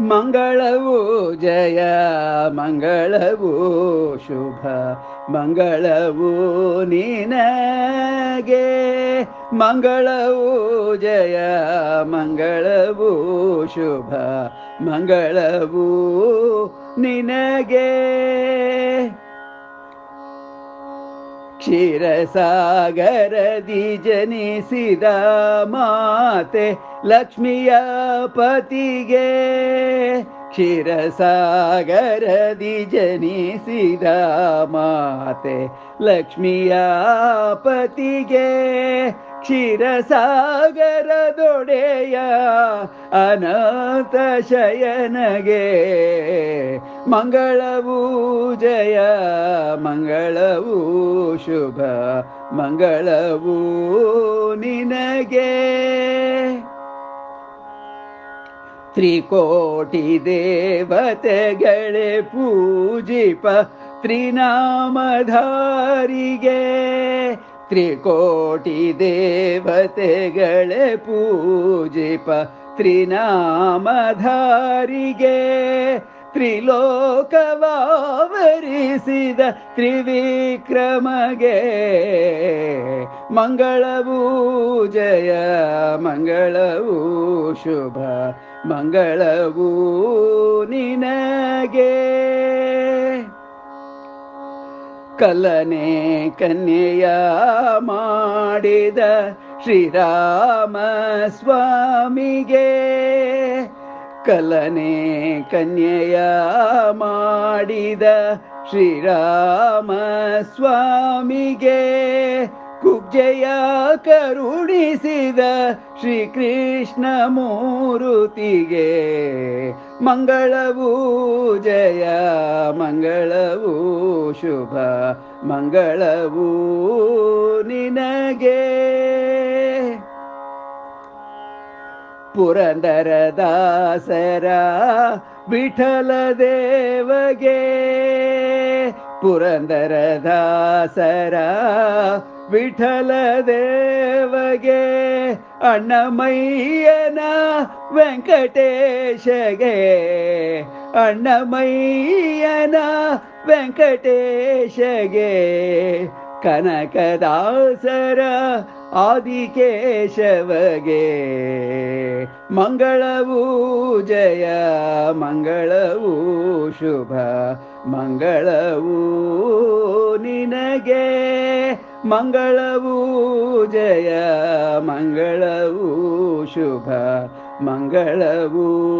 ಮಂಗಳವು ಜಯ ಮಂಗಳವು ಶುಭ ಮಂಗಳವು ನಿನಗೆ. ಮಂಗಳವು ಜಯ ಮಂಗಳವು ಶುಭ ಮಂಗಳವು ನಿನಗೆ. ಕ್ಷೀರಸಾಗರದಿ ಜನಿಸಿದ ಮಾತೆ ಲಕ್ಷ್ಮಿಯ ಪತಿಗೆ ಕ್ಷೀರಸಾಗರದಿ ಜನಿಸಿದ ಮಾತೆ ಲಕ್ಷ್ಮಿಯ ಪತಿಗೆ ಕ್ಷೀರಸಾಗರದೊಡೆಯ ಅನಾಥ ಶಯನಗೆ ಮಂಗಳವೂ ಜಯ ಮಂಗಳವು ಶುಭ ಮಂಗಳವು ನಿನಗೆ ತ್ರಿಕೋಟಿ ದೇವತೆಗಳೇ ಪೂಜಿಪ ತ್ರಿನಾಮಧಾರಿಗೆ ತ್ರಿಕೋಟಿ ದೇವತೆಗಳೇ ಪೂಜಿಪ ತ್ರಿನಾಮಧಾರಿಗೆ ತ್ರಿಲೋಕವಾವರಿಸಿದ ತ್ರಿವಿಕ್ರಮಗೆ ಮಂಗಳವೂ ಜಯ ಮಂಗಳವೂ ಶುಭ ಮಂಗಳವು ನಿನಗೆ. ಕಲನೆ ಕನ್ಯೆಯ ಮಾಡಿದ ಶ್ರೀರಾಮ ಸ್ವಾಮಿಗೆ ಕಲನೆ ಕನ್ಯೆಯ ಮಾಡಿದ ಶ್ರೀರಾಮ ಸ್ವಾಮಿಗೆ ಕುಬ್ಜೆಯ ಕರುಣಿಸಿದ ಶ್ರೀಕೃಷ್ಣ ಮೂರುತಿಗೆ ಮಂಗಳವೂ ಜಯ ಮಂಗಳವೂ ಶುಭ ಮಂಗಳವು ಪುರಂದರದಾಸರ ವಿಠಲ ದೇವಗೆ ಪುರಂದರದಾಸರ ವಿಠಲ ದೇವಗೆ ಅಣ್ಣಮಯ್ಯನ ವೆಂಕಟೇಶಗೆ ಅಣ್ಣಮಯ್ಯನ ವೆಂಕಟೇಶಗೆ ಕನಕದಾಸರ ಆದಿಕೇಶವಗೆ. ಮಂಗಳವೂ ಜಯ ಮಂಗಳವೂ ಶುಭ ಮಂಗಳವೂ ನಿನಗೆ. ಮಂಗಳವೂ ಜಯ ಮಂಗಳವೂ ಶುಭ ಮಂಗಳವು